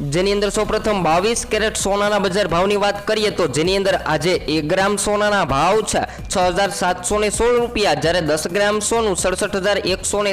જેની અંદર સૌપ્રથમ બાવીસ કેરેટ સોનાના બજાર ભાવની વાત કરીએ તો જેની અંદર આજે એક ગ્રામ સોનાના ભાવ છે છ હજાર સાતસો ને સોળ રૂપિયા. જ્યારે દસ ગ્રામ સોનું સડસઠ હજાર એકસો ને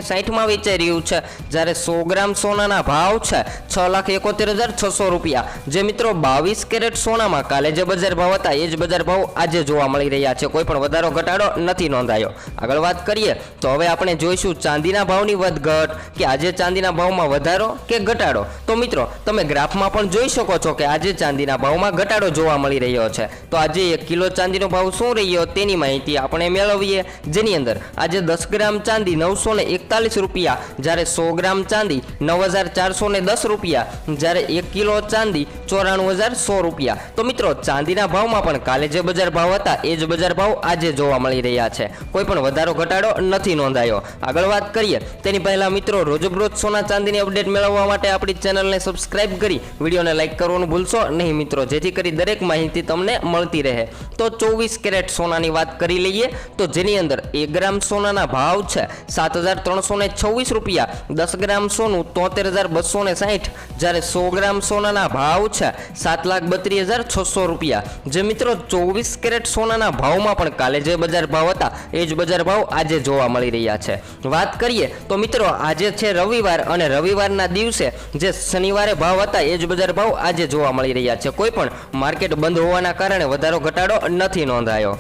વેચાઈ રહ્યું છે. જ્યારે સો ગ્રામ સોનાના ભાવ છે છ લાખ એકોતેર હજાર છસો રૂપિયા. જે મિત્રો બાવીસ કેરેટ સોનામાં કાલે જે બજાર ભાવ હતા, એ જ બજાર ભાવ આજે જોવા મળી રહ્યા છે. કોઈ પણ વધારો ઘટાડો નથી નોંધાયો. આગળ વાત કરીએ તો હવે આપણે જોઈશું ચાંદીના ભાવની વધઘટ કે આજે ચાંદીના ભાવમાં વધારો કે ઘટાડો? તો મિત્રો, તમે ગ્રાફમાં પણ જોઈ શકો છો કે આજે ચાંદીના ભાવમાં ઘટાડો જોવા મળી રહ્યો છે. તો આજે એક કિલો ચાંદીનો ભાવ શું રહ્યો તેની માહિતી આપણે મેળવીએ. જેની અંદર આજે દસ ગ્રામ ચાંદી નવસો ને એકતાલીસ રૂપિયા, જ્યારે સો ગ્રામ ચાંદી નવ હજાર ચારસો ને દસ રૂપિયા, જ્યારે એક કિલો ચાંદી ચોરાણું હજાર સો રૂપિયા. તો મિત્રો, ચાંદીના ભાવમાં પણ કાલે જે બજાર ભાવ હતા, એ જ બજાર ભાવ આજે જોવા મળી રહ્યા છે. કોઈ પણ વધારો ઘટાડો નથી નોંધાયો. આગળ વાત કરીએ. તેની પહેલા મિત્રો, રોજબરોજ સોના ચાંદીની અપડેટ મેળવવા માટે આપણી ચેનલને સબસ્ક્રાઇબ કરી વિડીયોને લાઇક કરવાનું ભૂલશો નહીં મિત્રો. જેથી કરી દરેક માહિતી તમને મળતી રહે. તો ચોવીસ કેરેટ સોનાની વાત કરી લઈએ તો જેની અંદર એક ગ્રામ સોનાના ભાવ છે સાત હજાર ત્રણસો ને છવ્વીસ રૂપિયા. દસ ગ્રામ સોનું તોતેર હજાર બસો ને સાહીઠ. જ્યારે સો ગ્રામ સોનાના ભાવ છે સાત લાખ બત્રીસ હજાર છસો રૂપિયા. જે મિત્રો ચોવીસ કેરેટ સોનાના ભાવમાં પણ કાલે જે બજાર ભાવ હતા એ જ બજાર ભાવ આજે જોવા મળી રહ્યા છે. વાત કરીએ તો મિત્રો આજે છે રવિવાર અને રવિવારના દિવસે જે શનિવારે ભાવ હતા એ બજાર ભાવ આજે જોવા મળી રહ્યા છે. કોઈ પણ માર્કેટ બંધ હોવાના કારણે વધારો ઘટાડો નથી નોંધાયો.